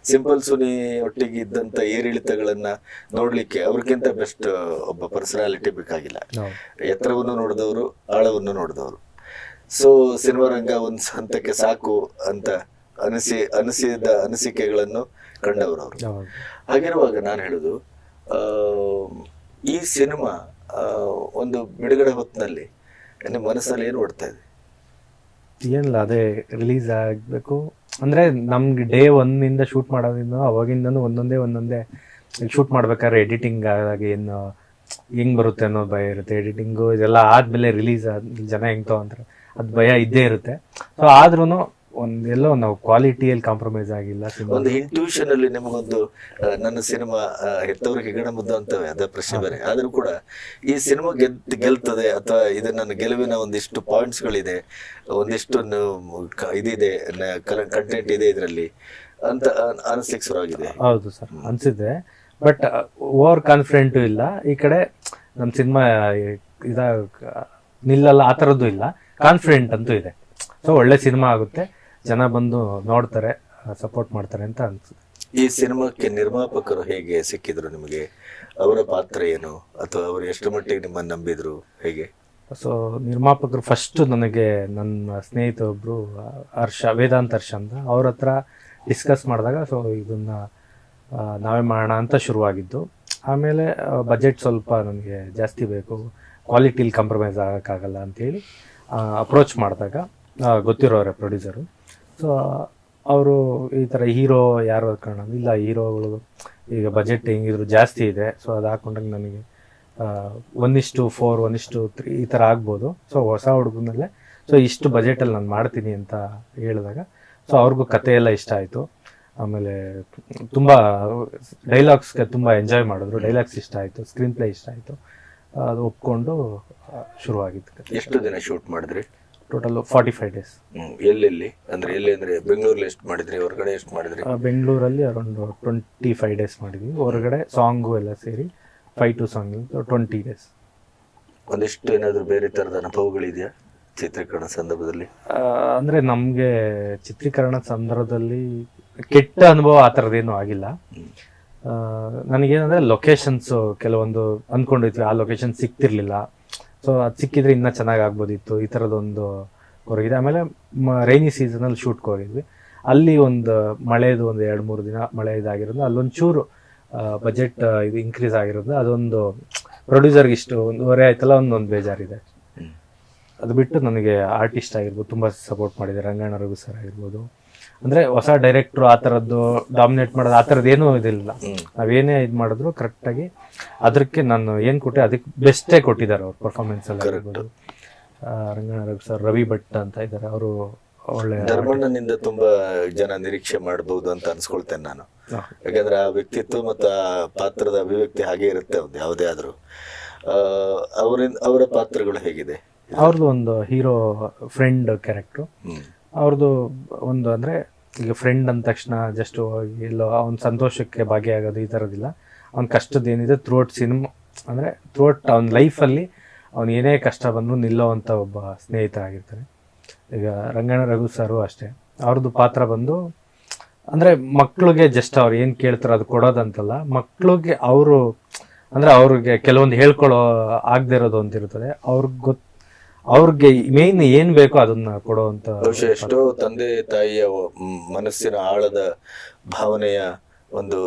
ಸಿಂಪಲ್ ಸುನಿ ಒಟ್ಟಿಗೆ ಇದ್ದಂತ ಏರಿಳಿತಗಳನ್ನ ನೋಡ್ಲಿಕ್ಕೆ ಅವ್ರಿಗಿಂತ ಬೆಸ್ಟ್ ಒಬ್ಬ ಪರ್ಸನಾಲಿಟಿ ಬೇಕಾಗಿಲ್ಲ. ಹೌದು. ಎತ್ತರವನ್ನು ನೋಡಿದವರು ಆಳವನ್ನು ನೋಡಿದವರು. ಸೊ ಸಿನಿಮಾ ರಂಗ ಒಂದು ಹಂತಕ್ಕೆ ಸಾಕು ಅಂತ ಅನಿಸಿ ಅನಿಸಿದ ಅನಿಸಿಕೆಗಳನ್ನು ಕಂಡವರು ಅವರು. ಹಾಗಿರುವಾಗ ನಾನು ಹೇಳುದು ಆ, ಈ ಸಿನಿಮಾ ಒಂದು ಬಿಡುಗಡೆ ಹೊತ್ತಿನಲ್ಲಿ ನಿಮ್ಮ ಮನಸ್ಸಲ್ಲಿ ಏನು ಓಡ್ತಾ ಇದೆ? ಏನಿಲ್ಲ ಅದೇ ರಿಲೀಸ್ ಆಗಬೇಕು. ಅಂದ್ರೆ ನಮ್ಗೆ ಡೇ ಒಂದಿಂದ ಶೂಟ್ ಮಾಡೋದ್ರಿಂದ ಅವಾಗಿಂದನೂ ಒಂದೊಂದೇ ಒಂದೊಂದೇ ಶೂಟ್ ಮಾಡ್ಬೇಕಾದ್ರೆ ಎಡಿಟಿಂಗ್ ಆಗಿ ಏನು ಹೆಂಗ್ ಬರುತ್ತೆ ಅನ್ನೋ ಭಯ ಇರುತ್ತೆ. ಎಡಿಟಿಂಗು ಇದೆಲ್ಲ ಆದ್ಮೇಲೆ ರಿಲೀಸ್ ಜನ ಹೆಂಗ್ ತಗೊಂತಾರೆ ಅದು ಭಯ ಇದ್ದೇ ಇರುತ್ತೆ. ಸೊ ಆದ್ರೂ ಒಂದೆಲ್ಲೋ ನಾವು ಕ್ವಾಲಿಟಿಯಲ್ಲಿ ಕಾಂಪ್ರಮೈಸ್ ಆಗಿಲ್ಲ ಒಂದು ಇಂಟ್ಯೂಷನ್ ಅಲ್ಲಿ ನಿಮಗೊಂದು ನನ್ನ ಸಿನಿಮಾ ಹೆತ್ತವ್ರಿಗೆ ಹೆಗಣ ಮುದ್ದು ಅಂತವೆ ಅದ ಪ್ರಶ್ನೆ ಬೇರೆ. ಆದರೂ ಕೂಡ ಈ ಸಿನಿಮಾ ಗೆದ್ ಗೆಲ್ತದೆ ಅಥವಾ ಇದು ನನ್ನ ಗೆಲುವಿನ ಒಂದಿಷ್ಟು ಪಾಯಿಂಟ್ಸ್ ಗಳಿದೆ ಒಂದಿಷ್ಟು ಇದಿದೆ ಕಂಟೆಂಟ್ ಇದೆ ಇದರಲ್ಲಿ ಅಂತ ಅನ್- ಅನಿಸ್ಲಿಕ್ಕೆ ಶುರುವಾಗಿದೆ. ಹೌದು ಸರ್ ಅನ್ಸಿದ್ರೆ ಬಟ್ ಓವರ್ ಕಾನ್ಫಿಡೆಂಟ್ ಇಲ್ಲ. ಈ ಕಡೆ ನಮ್ಮ ಸಿನಿಮಾ ಇದ ನಿಲ್ಲಲ್ಲ ಆ ಥರದ್ದು ಇಲ್ಲ. ಕಾನ್ಫಿಡೆಂಟ್ ಅಂತೂ ಇದೆ. ಸೊ ಒಳ್ಳೆ ಸಿನಿಮಾ ಆಗುತ್ತೆ. ಜನ ಬಂದು ನೋಡ್ತಾರೆ ಸಪೋರ್ಟ್ ಮಾಡ್ತಾರೆ ಅಂತ ಅನ್ಸುತ್ತೆ. ಈ ಸಿನಿಮಾಕ್ಕೆ ನಿರ್ಮಾಪಕರು ಹೇಗೆ ಸಿಕ್ಕಿದ್ರು ನಿಮಗೆ? ಅವರ ಪಾತ್ರ ಏನು? ಅಥವಾ ಅವರು ಎಷ್ಟು ಮಟ್ಟಿಗೆ ನಿಮ್ಮನ್ನು ನಂಬಿದ್ರು? ಹೇಗೆ? ಸೊ ನಿರ್ಮಾಪಕರು ಫಸ್ಟ್ ನನಗೆ ನನ್ನ ಸ್ನೇಹಿತ ಒಬ್ರು ಹರ್ಷ ವೇದಾಂತ ಹರ್ಷ ಅಂತ ಅವ್ರ ಹತ್ರ ಡಿಸ್ಕಸ್ ಮಾಡಿದಾಗ ಸೊ ಇದನ್ನ ಆ, ನಾವೇ ಮಾಡೋಣ ಅಂತ ಶುರುವಾಗಿದ್ದು. ಆಮೇಲೆ ಬಜೆಟ್ ಸ್ವಲ್ಪ ನನಗೆ ಜಾಸ್ತಿ ಬೇಕು. ಕ್ವಾಲಿಟಿಲಿ ಕಾಂಪ್ರಮೈಸ್ ಆಗೋಕ್ಕಾಗಲ್ಲ ಅಂತೇಳಿ ಅಪ್ರೋಚ್ ಮಾಡಿದಾಗ ಗೊತ್ತಿರೋರೆ ಪ್ರೊಡ್ಯೂಸರು ಸೊ ಅವರು ಈ ಥರ ಹೀರೋ ಯಾರು ಕಾರಣ ಇಲ್ಲ ಹೀರೋಗಳು ಈಗ ಬಜೆಟ್ ಹೆಂಗಿದ್ರು ಜಾಸ್ತಿ ಇದೆ. ಸೊ ಅದು ಹಾಕೊಂಡಾಗ ನನಗೆ ಒನ್ ಇಷ್ಟು ಫೋರ್ ಒನ್ ಇಷ್ಟು ತ್ರೀ ಈ ಥರ ಆಗ್ಬೋದು. ಸೊ ಹೊಸ ಹುಡುಗನಲ್ಲೇ ಸೊ ಇಷ್ಟು ಬಜೆಟಲ್ಲಿ ನಾನು ಮಾಡ್ತೀನಿ ಅಂತ ಹೇಳಿದಾಗ ಸೊ ಅವ್ರಿಗೂ ಕತೆ ಎಲ್ಲ ಇಷ್ಟ ಆಯಿತು. ಆಮೇಲೆ ತುಂಬ ಡೈಲಾಗ್ಸ್ಗೆ ತುಂಬ ಎಂಜಾಯ್ ಮಾಡಿದ್ರು. ಡೈಲಾಗ್ಸ್ ಇಷ್ಟ ಆಯಿತು ಸ್ಕ್ರೀನ್ ಪ್ಲೇ ಇಷ್ಟ ಆಯಿತು. ಅದು ಒಪ್ಕೊಂಡು ಶುರುವಾಗಿತ್ತು ಎಷ್ಟು ದಿನ ಶೂಟ್ ಮಾಡಿದ್ರಿ? Total forty five days hmm ಎಲ್ಲೆಲ್ಲಿ ಅಂದ್ರೆ ಎಲ್ಲಿ ಅಂದ್ರೆ ಬೆಂಗಳೂರಲ್ಲಿ ಎಷ್ಟು ಮಾಡಿದ್ರಿ? ಹೊರಗಡೆ ಎಷ್ಟು ಮಾಡಿದ್ರಿ? ಬೆಂಗಳೂರಲ್ಲಿ ಅರೌಂಡ್ ಟ್ವೆಂಟಿ ಫೈವ್ ಡೇಸ್ ಮಾಡಿದ್ವಿ. ಹೊರಗಡೆ ಸಾಂಗು ಎಲ್ಲ ಸೇರಿ five two song twenty days ಒಂದಿಷ್ಟು ಏನಾದರೂ ಬೇರೆ ತರದ ಅನುಭವಗಳಿದೆಯಾ ಚಿತ್ರೀಕರಣ ಸಂದರ್ಭದಲ್ಲಿ? ಅಂದರೆ ನಮಗೆ ಚಿತ್ರೀಕರಣ ಸಂದರ್ಭದಲ್ಲಿ ಕೆಟ್ಟ ಅನುಭವ ಆ ಥರದ್ದೇನು ಆಗಿಲ್ಲ. ಆ, ನನಗೇನಂದ್ರೆ ಲೊಕೇಶನ್ಸು ಕೆಲವೊಂದು ಅಂದ್ಕೊಂಡಿದ್ವಿ ಆ ಲೊಕೇಶನ್ ಸಿಕ್ತಿರ್ಲಿಲ್ಲ ಸೊ ಅದು ಸಿಕ್ಕಿದ್ರೆ ಇನ್ನೂ ಚೆನ್ನಾಗಿ ಆಗ್ಬೋದಿತ್ತು ಈ ಥರದೊಂದು ಹೊರಗಿದೆ ಆಮೇಲೆ ರೈನಿ ಸೀಸನಲ್ಲಿ ಶೂಟ್ಗೆ ಹೋಗಿದ್ವಿ ಅಲ್ಲಿ ಒಂದು ಮಳೆದು ಒಂದು ಎರಡು ಮೂರು ದಿನ ಮಳೆ ಇದಾಗಿರೋದು ಅಲ್ಲೊಂದು ಚೂರು ಬಜೆಟ್ ಇದು ಇನ್ಕ್ರೀಸ್ ಆಗಿರೋದು ಅದೊಂದು ಪ್ರೊಡ್ಯೂಸರ್ಗೆ ಇಷ್ಟು ಒಂದೂವರೆ ಆಯ್ತಲ್ಲ ಒಂದೊಂದು ಬೇಜಾರಿದೆ. ಅದು ಬಿಟ್ಟು ನನಗೆ ಆರ್ಟಿಸ್ಟ್ ಆಗಿರ್ಬೋದು ತುಂಬ ಸಪೋರ್ಟ್ ಮಾಡಿದೆ ರಂಗಣ್ಣ ರಘು ಸರ್ ಆಗಿರ್ಬೋದು. ಅಂದರೆ ಹೊಸ ಡೈರೆಕ್ಟ್ರು ಆ ತರದ್ದು ಡಾಮಿನೇಟ್ ಮಾಡೋದು ಆ ತರದ್ದು ಏನೂ ಇದಿಲ್ಲ. ನಾವೇನೇ ಇದು ಮಾಡಿದ್ರು ಕರೆಕ್ಟಾಗಿ ಅದಕ್ಕೆ ನಾನು ಏನು ಕೊಟ್ಟೆ ಅದಕ್ಕೆ ಬೆಸ್ಟೇ ಕೊಟ್ಟಿದ್ದಾರೆ ಅವ್ರ ಪರ್ಫಾರ್ಮೆನ್ಸ್ ಅಲ್ಲಿ ರಂಗಣ್ಣ ಸರ್ ರವಿ ಭಟ್ ಅಂತ ಇದ್ದಾರೆ. ಅವರು ಒಳ್ಳೆ ಧರ್ಮಣ್ಣನಿಂದ ತುಂಬಾ ಜನ ನಿರೀಕ್ಷೆ ಮಾಡಬಹುದು ಅಂತ ಅನ್ಸ್ಕೊಳ್ತೇನೆ ನಾನು. ಯಾಕಂದ್ರೆ ಆ ವ್ಯಕ್ತಿತ್ವ ಮತ್ತು ಆ ಪಾತ್ರದ ಅಭಿವ್ಯಕ್ತಿ ಹಾಗೆ ಇರುತ್ತೆ ಅವ್ರದ್ದು ಯಾವುದೇ ಆದ್ರೂ. ಅವರಿಂದ ಅವರ ಪಾತ್ರಗಳು ಹೇಗಿದೆ? ಅವ್ರದ್ದು ಒಂದು ಹೀರೋ ಫ್ರೆಂಡ್ ಕ್ಯಾರೆಕ್ಟ್ರು ಅವ್ರದ್ದು ಒಂದು ಅಂದರೆ, ಈಗ ಫ್ರೆಂಡ್ ಅಂದ ತಕ್ಷಣ ಜಸ್ಟ್ ಹೋಗಿ ಎಲ್ಲೋ ಅವ್ನ ಸಂತೋಷಕ್ಕೆ ಭಾಗಿಯಾಗೋದು ಈ ಥರದಿಲ್ಲ ಅವ್ನ ಕಷ್ಟದ ಏನಿದೆ ಥ್ರೂಔಟ್ ಸಿನಿಮಾ ಅಂದರೆ ಥ್ರೂಔಟ್ ಅವ್ನ ಲೈಫಲ್ಲಿ ಅವ್ನು ಏನೇ ಕಷ್ಟ ಬಂದರೂ ನಿಲ್ಲೋವಂಥ ಒಬ್ಬ ಸ್ನೇಹಿತ ಆಗಿರ್ತಾನೆ. ಈಗ ರಂಗಣ್ಣ ರಘು ಸಾರು ಅಷ್ಟೇ. ಅವ್ರದ್ದು ಪಾತ್ರ ಬಂದು, ಅಂದರೆ ಮಕ್ಳಿಗೆ ಜಸ್ಟ್ ಅವ್ರು ಏನು ಕೇಳ್ತಾರೋ ಅದು ಕೊಡೋದಂತಲ್ಲ, ಮಕ್ಳಿಗೆ ಅವರು, ಅಂದರೆ ಅವ್ರಿಗೆ ಕೆಲವೊಂದು ಹೇಳ್ಕೊಳ್ಳೋ ಆಗದೆ ಇರೋದು ಅಂತಿರ್ತದೆ ಅವ್ರಿಗೆ ಗೊತ್ತು ಅವ್ರಿಗೆ ಮೇನ್ ಏನ್ ಬೇಕೋ ಅದನ್ನ ಕೊಡುವಂತ ಬಹುಶಃ ಎಷ್ಟೋ ತಂದೆ ತಾಯಿಯ ಮನಸ್ಸಿನ ಆಳದ ಭಾವನೆಯ ಒಂದು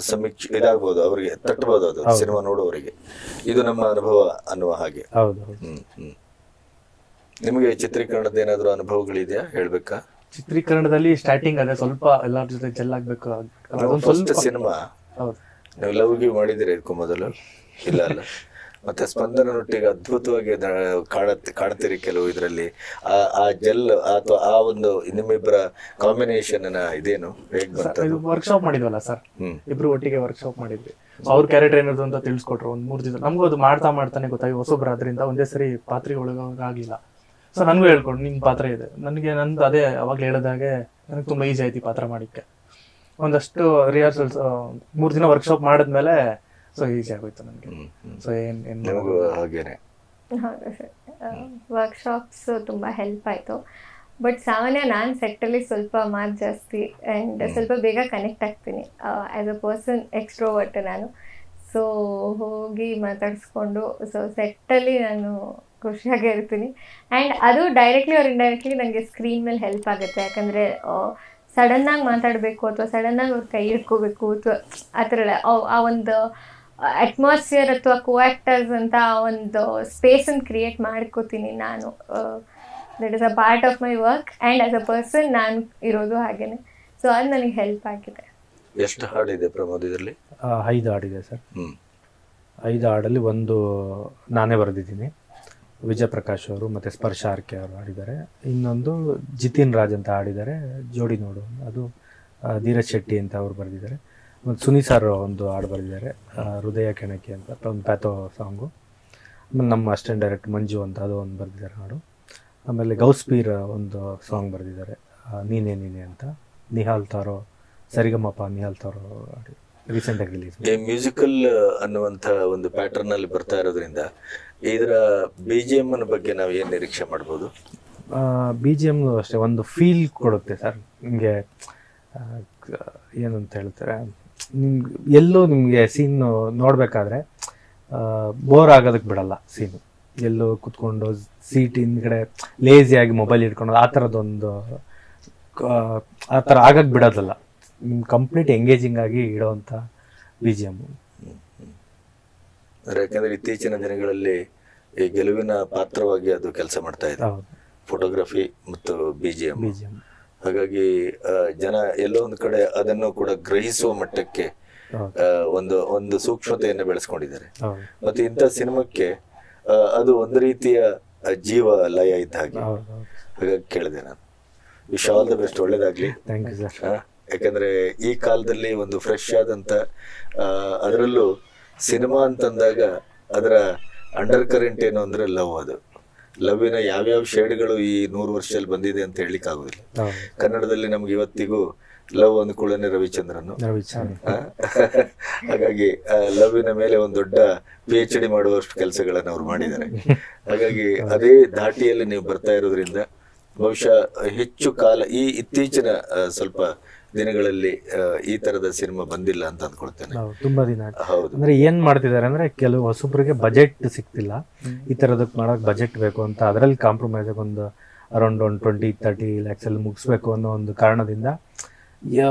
ಸಮೀಕ್ಷೆ ಇದಾಗ್ಬೋದು ಅವರಿಗೆ ತಟ್ಟಬಹುದು ಅದು ಸಿನಿಮಾ ನೋಡುವವರಿಗೆ. ಇದು ನಮ್ಮ ಅನುಭವ ಅನ್ನುವ ಹಾಗೆ. ನಿಮಗೆ ಚಿತ್ರೀಕರಣದ ಏನಾದ್ರು ಅನುಭವಗಳಿದೆಯಾ? ಹೇಳ್ಬೇಕಾ? ಚಿತ್ರೀಕರಣದಲ್ಲಿ ಸ್ಟಾರ್ಟಿಂಗ್ ಅದೇ ಸ್ವಲ್ಪ ಎಲ್ಲರ ಜೊತೆ ಚೆಲ್ಲಾಗ್ಬೇಕು. ಆಗ್ಬೇಕು ಫಸ್ಟ್ ಸಿನಿಮಾ. ನೀವು ಲವ್ ಗಿವ್ ಮಾಡಿದಿರಿ ಇದಕ್ಕೂ ಮೊದಲು? ಇಲ್ಲ ಅಲ್ಲ. ಮತ್ತೆ ಸ್ಪಂದನನೊಟ್ಟಿಗೆ ಅದ್ಭುತವಾಗಿ ಕಾಣ್ತೀರಿ ಕೆಲವು ಇದರಲ್ಲಿ. ಆ ಆ ಜೆಲ್ ಅಥವಾ ಆ ಒಂದು ನಿಮ್ಮಿಬ್ಬರ ಕಾಂಬಿನೇಷನ್ ಇದೇನು? ಹೇಗ್ ಇದು ಬರ್ತದೆ ವರ್ಕ್ಶಾಪ್ ಮಾಡಿದ್ವಲ್ಲ ಸರ್? ಇಬ್ರು ಒಟ್ಟಿಗೆ ವರ್ಕ್ಶಾಪ್ ಮಾಡಿದ್ವಿ. ಅವ್ರ ಕ್ಯಾರೆಕ್ಟರ್ ಏನದು ಅಂತ ತಿಳಿಸ್ಕೊಟ್ರು ಒಂದ್ ಮೂರ್ ದಿನ ನಮಗೂ ಅದು ಮಾಡ್ತಾ ಮಾಡ್ತಾನೆ ಗೊತ್ತಾಗಿ ಹೊಸಬ್ರಾದ್ರಿಂದ ಒಂದೇ ಸರಿ ಪಾತ್ರಿ ಒಳಗಾಗಿಲ್ಲ. ಸೊ ನನಗೂ ಹೇಳ್ಕೊಂಡು ನಿಮ್ ಪಾತ್ರ ಇದೆ. ನನಗೆ ನಂದು ಅದೇ ಅವಾಗ ಹೇಳಿದಾಗೆ ನನಗೆ ತುಂಬಾ ಈಸಿ ಆಯ್ತು ಈ ಪಾತ್ರ ಮಾಡಿಕ್ಕೆ. ಒಂದಷ್ಟು ರಿಹರ್ಸಲ್ಸ್ ಮೂರ್ ದಿನ ವರ್ಕ್ಶಾಪ್ ಮಾಡಿದ್ಮೇಲೆ ಸೊ ಈಸಿ ಆಗೋಯ್ತು ನನಗೆ ಸೊ ಏನ್ ಏನ್ ನಿಮಗೂ ಹಾಗೇನೆ. ಹೌದು ಸರ್ ವರ್ಕ್ಶಾಪ್ಸ್ ತುಂಬ ಹೆಲ್ಪ್ ಆಯಿತು. ಬಟ್ ಸಾಮಾನ್ಯ ನಾನು ಸೆಟ್ಟಲ್ಲಿ ಸ್ವಲ್ಪ ಮಾತು ಜಾಸ್ತಿ ಆ್ಯಂಡ್ ಸ್ವಲ್ಪ ಬೇಗ ಕನೆಕ್ಟ್ ಆಗ್ತೀನಿ. ಆ್ಯಸ್ ಅ ಪರ್ಸನ್ ಎಕ್ಸ್ಟ್ರೋವರ್ಟ್ ನಾನು. ಸೊ ಹೋಗಿ ಮಾತಾಡಿಸ್ಕೊಂಡು ಸೊ ಸೆಟ್ಟಲ್ಲಿ ನಾನು ಖುಷಿಯಾಗೇ ಇರ್ತೀನಿ. ಆ್ಯಂಡ್ ಅದು ಡೈರೆಕ್ಟ್ಲಿ ಅವ್ರು ಇಂಡೈರೆಕ್ಟ್ಲಿ ನನಗೆ ಸ್ಕ್ರೀನ್ ಮೇಲೆ ಹೆಲ್ಪ್ ಆಗುತ್ತೆ. ಯಾಕಂದರೆ ಸಡನ್ನಾಗಿ ಮಾತಾಡಬೇಕು ಅಥವಾ ಸಡನ್ನಾಗಿ ಅವ್ರ ಕೈ ಇಟ್ಕೋಬೇಕು ಅಥವಾ ಆ ಥರ ಎಲ್ಲ ಆ ಒಂದು ಅಟ್ಮಾಸ್ಫಿಯರ್ ಅಥವಾ ಕೋಆಕ್ಟರ್ಸ್ ಅಂತ ಒಂದು ಒಂದು ಸ್ಪೇಸನ್ನು ಕ್ರಿಯೇಟ್ ಮಾಡ್ಕೋತೀನಿ ನಾನು. That is a part of my work and as a person ನಾನು ಇರೋದು ಹಾಗೇನೆ. ಸೊ ಅದು ನನಗೆ ಹೆಲ್ಪ್ ಆಗಿದೆ. ಎಷ್ಟು ಹಾಡಿದೆ ಪ್ರಮೋದ್ ಇದರಲ್ಲಿ? ಐದು ಹಾಡಿದೆ ಸರ್. ಐದು ಹಾಡಲ್ಲಿ ಒಂದು ನಾನೇ ಬರೆದಿದ್ದೀನಿ. ವಿಜಯ್ ಪ್ರಕಾಶ್ ಅವರು ಮತ್ತು ಸ್ಪರ್ಶ ಆರ್ಕೆ ಅವರು ಹಾಡಿದ್ದಾರೆ. ಇನ್ನೊಂದು ಜಿತಿನ್ ರಾಜ್ ಅಂತ ಹಾಡಿದ್ದಾರೆ. ಜೋಡಿ ನೋಡು. ಅದು ಧೀರಜ್ ಶೆಟ್ಟಿ ಅಂತ ಅವರು ಬರೆದಿದ್ದಾರೆ. ಮತ್ತು ಸುನಿ ಸರ್ ಒಂದು ಹಾಡು ಬರೆದಿದ್ದಾರೆ ಹೃದಯ ಕೆಣಕಿ ಅಂತ ಒಂದು ಪ್ಯಾಥೋ ಸಾಂಗು. ಆಮೇಲೆ ನಮ್ಮ ಅಸಿಸ್ಟೆಂಟ್ ಡೈರೆಕ್ಟ್ ಮಂಜು ಅಂತ ಅದು ಒಂದು ಬರೆದಿದ್ದಾರೆ ಹಾಡು. ಆಮೇಲೆ ಗೌಸ್ಪೀರ್ ಒಂದು ಸಾಂಗ್ ಬರೆದಿದ್ದಾರೆ ನೀನೆ ನೀನೇ ಅಂತ. ನಿಹಾಲ್ ತಾರೋ ಸರಿಗಮಪ ನಿಹಾಲ್ ತಾರೋ ಹಾಡಿ ರೀಸೆಂಟಾಗಿ ರಿಲೀಸ್ ಮ್ಯೂಸಿಕಲ್ ಅನ್ನುವಂಥ ಒಂದು ಪ್ಯಾಟರ್ನ್ ಅಲ್ಲಿ ಬರ್ತಾ ಇರೋದ್ರಿಂದ ಇದರ ಬಿ ಜಿ ಎಂ ಬಗ್ಗೆ ನಾವು ಏನು ನಿರೀಕ್ಷೆ ಮಾಡ್ಬೋದು? ಬಿ ಜಿ ಎಂ ಅಷ್ಟೇ ಒಂದು ಫೀಲ್ ಕೊಡುತ್ತೆ ಸರ್. ನಿಮಗೆ ಏನಂತ ಹೇಳ್ತಾರೆ? ನಿಮ್ಗೆ ಎಲ್ಲೋ ನಿಮಗೆ ಸೀನ್ ನೋಡಬೇಕಾದ್ರೆ ಬೋರ್ ಆಗೋದಕ್ಕೆ ಬಿಡಲ್ಲ ಸೀನು ಎಲ್ಲೋ ಕುತ್ಕೊಂಡು ಸೀಟ್ ಹಿಂದ್ಗಡೆ ಲೇಸಿಯಾಗಿ ಮೊಬೈಲ್ ಇಟ್ಕೊಂಡು ಆ ಥರದ್ದೊಂದು ಆ ಥರ ಆಗಕ್ಕೆ ಬಿಡೋದಲ್ಲ. ನಿಮ್ಮ ಕಂಪ್ಲೀಟ್ ಎಂಗೇಜಿಂಗ್ ಆಗಿ ಇಡೋವಂಥ ಬಿ ಜಿ ಎಂ ಯಾಕೆಂದ್ರೆ ಇತ್ತೀಚಿನ ದಿನಗಳಲ್ಲಿ ಈ ಗೆಲುವಿನ ಪಾತ್ರವಾಗಿ ಅದು ಕೆಲಸ ಮಾಡ್ತಾ ಇದೆ. ಫೋಟೋಗ್ರಫಿ ಮತ್ತು B G M B G M ಹಾಗಾಗಿ ಜನ ಎಲ್ಲೋ ಒಂದು ಕಡೆ ಅದನ್ನು ಕೂಡ ಗ್ರಹಿಸುವ ಮಟ್ಟಕ್ಕೆ ಒಂದು ಒಂದು ಸೂಕ್ಷ್ಮತೆಯನ್ನು ಬೆಳೆಸ್ಕೊಂಡಿದ್ದಾರೆ. ಮತ್ತೆ ಇಂಥ ಸಿನಿಮಾಕ್ಕೆ ಅದು ಒಂದು ರೀತಿಯ ಜೀವ ಲಯ ಇದ್ದ ಹಾಗೆ. ಹಾಗಾಗಿ ಕೇಳಿದೆ ನಾನು. Wish all the best. ಒಳ್ಳೇದಾಗ್ಲಿ. ಯಾಕಂದ್ರೆ ಈ ಕಾಲದಲ್ಲಿ ಒಂದು ಫ್ರೆಶ್ ಆದಂತ ಆ, ಅದರಲ್ಲೂ ಸಿನಿಮಾ ಅಂತಂದಾಗ ಅದರ ಅಂಡರ್ ಕರೆಂಟ್ ಏನು ಅಂದ್ರೆ ಲವ್ ಅದು. ಲವ್ವಿನ ಯಾವ್ಯಾವ ಶೇಡ್ಗಳು ಈ ನೂರು ವರ್ಷದಲ್ಲಿ ಬಂದಿದೆ ಅಂತ ಹೇಳಲಿಕ್ಕೆ ಆಗುದಿಲ್ಲ. ಕನ್ನಡದಲ್ಲಿ ನಮ್ಗೆ ಇವತ್ತಿಗೂ ಲವ್ ಅಂದ್ಕೊಳ್ಳೆ ರವಿಚಂದ್ರನ್. ಹಾಗಾಗಿ ಲವ್ವಿನ ಮೇಲೆ ಒಂದು ದೊಡ್ಡ ಪಿ ಎಚ್ ಡಿ ಮಾಡುವಷ್ಟು ಕೆಲಸಗಳನ್ನು ಅವ್ರು ಮಾಡಿದ್ದಾರೆ. ಹಾಗಾಗಿ ಅದೇ ಧಾಟಿಯಲ್ಲಿ ನೀವು ಬರ್ತಾ ಇರೋದ್ರಿಂದ ಬಹುಶಃ ಹೆಚ್ಚು ಕಾಲ ಈ ಇತ್ತೀಚಿನ ಸ್ವಲ್ಪ ದಿನಗಳಲ್ಲಿ ಈ ತರದ ಸಿನಿಮಾ ಬಂದಿಲ್ಲ ಅಂತ ಅಂದ್ಕೊಳ್ತೇನೆ. ತುಂಬಾ ದಿನ ಆಯ್ತು. ಹೌದು. ಅಂದ್ರೆ ಏನ್ ಮಾಡ್ತಿದ್ದಾರೆ ಅಂದ್ರೆ ಕೆಲವು ಹೊಸಬ್ರಿಗೆ ಬಜೆಟ್ ಸಿಕ್ತಿಲ್ಲ ಈ ತರದಕ್ಕೆ ಮಾಡಕ್ ಬಜೆಟ್ ಬೇಕು ಅಂತ ಅದರಲ್ಲಿ ಕಾಂಪ್ರಮೈಸ್ ಒಂದು ಅರೌಂಡ್ ಒಂದು ಟ್ವೆಂಟಿ ತರ್ಟಿ ಲ್ಯಾಕ್ಸ್ ಅಲ್ಲಿ ಮುಗಿಸ್ಬೇಕು ಅನ್ನೋ ಒಂದು ಕಾರಣದಿಂದ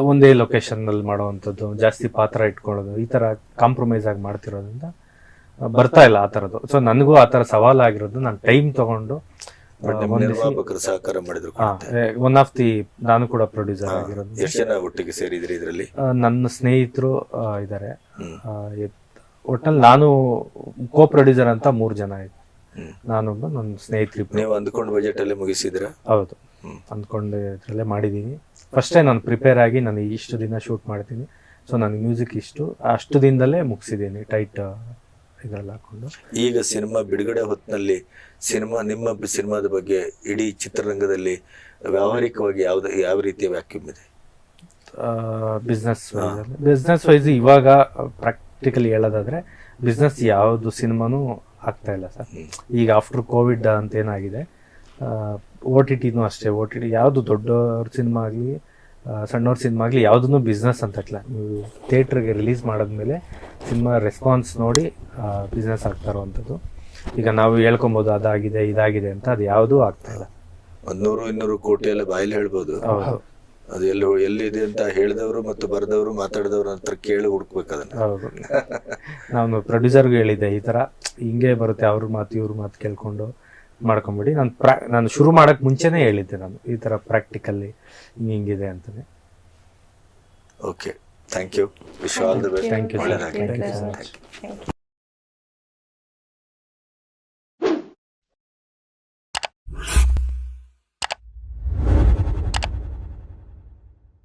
ಒಂದೇ ಲೊಕೇಶನ್ ಅಲ್ಲಿ ಮಾಡುವಂಥದ್ದು ಜಾಸ್ತಿ ಪಾತ್ರ ಇಟ್ಕೊಳ್ಳೋದು ಈ ತರ ಕಾಂಪ್ರಮೈಸ್ ಆಗಿ ಮಾಡ್ತಿರೋದ್ರಿಂದ ಬರ್ತಾ ಇಲ್ಲ ಆ ಥರದ್ದು ಸೊ ನನಗೂ ಆ ಥರ ಸವಾಲಾಗಿರೋದು ನಾನು ಟೈಮ್ ತಗೊಂಡು ಸಹಕಾರ ಮಾಡಿದ್ರು ಒನ್ ಆಫ್ ದಿ ನಾನು ಕೂಡ ಪ್ರೊಡ್ಯೂಸರ್ ಆಗಿರೋದು. ಎಷ್ಟು ಜನ ಒಟ್ಟಿಗೆ ಸೇರಿದ್ರಿ ಇದರಲ್ಲಿ? ನನ್ನ ಸ್ನೇಹಿತರು ಇದ್ದಾರೆ. ಒಟ್ಟಲ್ಲಿ ನಾನು ಕೋ ಪ್ರೊಡ್ಯೂಸರ್ ಅಂತ ಮೂರು ಜನ ನಾನು ನಾನೊಬ್ಬ ನನ್ನ ಸ್ನೇಹಿತರಿ ನೀವು ಅಂದ್ಕೊಂಡ್ ಬಜೆಟ್ ಅಲ್ಲಿ ಮುಗಿಸಿದ್ರ ಹೌದು. ಅಂದ್ಕೊಂಡು ಇದ್ರಲ್ಲೇ ಮಾಡಿದ್ದೀನಿ. ಫಸ್ಟೇ ನಾನು ಪ್ರಿಪೇರ್ ಆಗಿ ನಾನು ಇಷ್ಟು ದಿನ ಶೂಟ್ ಮಾಡ್ತೀನಿ. ಸೊ ನನಗೆ ಮ್ಯೂಸಿಕ್ ಇಷ್ಟು ಅಷ್ಟು ದಿನದಲ್ಲೇ ಮುಗಿಸಿದ್ದೀನಿ. ಟೈಟ್ ಇದರಲ್ಲಿ ಹಾಕೊಂಡು. ಈಗ ಸಿನಿಮಾ ಬಿಡುಗಡೆ ಹೊತ್ತಿನಲ್ಲಿ ಸಿನಿಮಾ ನಿಮ್ಮ ಸಿನಿಮಾದ ಬಗ್ಗೆ ಇಡೀ ಚಿತ್ರರಂಗದಲ್ಲಿ ವ್ಯಾವಹಾರಿಕವಾಗಿ ಯಾವ್ದು ಯಾವ ರೀತಿಯ ವ್ಯಾಕ್ಯೂಮ್ ಇದೆ? ಬಿಸ್ನೆಸ್ ಬಿಸ್ನೆಸ್ ವೈಸ್ ಇವಾಗ ಪ್ರಾಕ್ಟಿಕಲಿ ಹೇಳೋದಾದ್ರೆ ಬಿಸ್ನೆಸ್ ಯಾವುದು ಸಿನಿಮಾನು ಆಗ್ತಾ ಇಲ್ಲ ಸರ್. ಈಗ ಆಫ್ಟರ್ ಕೋವಿಡ್ ಅಂತ ಏನಾಗಿದೆ ಓ ಟಿ ಟಿನೂ ಅಷ್ಟೇ. ಓ ಟಿ ಟಿ ಯಾವುದು ದೊಡ್ಡವ್ರ ಸಿನಿಮಾ ಆಗಲಿ ಸಣ್ಣವ್ರ ಸಿನಿಮಾಗ್ಲಿ ಯಾವುದನ್ನು ಬಿಸ್ನೆಸ್ ಅಂತಟ್ಲ ನೀವು ಥಿಯೇಟ್ರಿಗೆ ರಿಲೀಸ್ ಮಾಡಿದ್ಮೇಲೆ ಸಿನಿಮಾ ರೆಸ್ಪಾನ್ಸ್ ನೋಡಿ ಬಿಸ್ನೆಸ್ ಆಗ್ತಾ ಇರುವಂಥದ್ದು. ಈಗ ನಾವು ಹೇಳ್ಕೊಬೋದು ಅದಾಗಿದೆ ಇದಾಗಿದೆ ಅಂತ ಅದು ಯಾವುದೂ ಆಗ್ತಾ ಇಲ್ಲ. ಒಂದೂರು ನೂರು ಇನ್ನೂರು ಕೋಟಿ ಎಲ್ಲ ಬಾಯಲ್ಲಿ ಹೇಳ್ಬೋದು. ಅದು ಎಲ್ಲಿ ಎಲ್ಲಿದೆ ಅಂತ ಹೇಳಿದವರು ಮತ್ತು ಬರೆದವರು ಮಾತಾಡಿದವರು ಹತ್ರ ಕೇಳಿ ಹುಡುಕ್ಬೇಕು ಅದನ್ನ. ಹೌದು. ನಾನು ಪ್ರೊಡ್ಯೂಸರ್ಗೂ ಹೇಳಿದ್ದೆ ಈ ಥರ ಹಿಂಗೆ ಬರುತ್ತೆ ಅವ್ರ ಮಾತು ಇವ್ರ ಮಾತು ಕೇಳ್ಕೊಂಡು. ಮಾಡ್ಕೊಂಬಿಡಿ. ನಾನು ಪ್ರಾ ನಾನು ಶುರು ಮಾಡೋಕ್ಕೆ ಮುಂಚೆನೇ ಹೇಳಿದ್ದೆ ನಾನು. ಈ ತರ ಪ್ರಾಕ್ಟಿಕಲ್ಲಿ ಹಿಂಗೆ ಹಿಂಗಿದೆ ಅಂತಲೇ okay thank you wish all the best thank you thank ಒಳ್ಳೆದಾಗಲಿ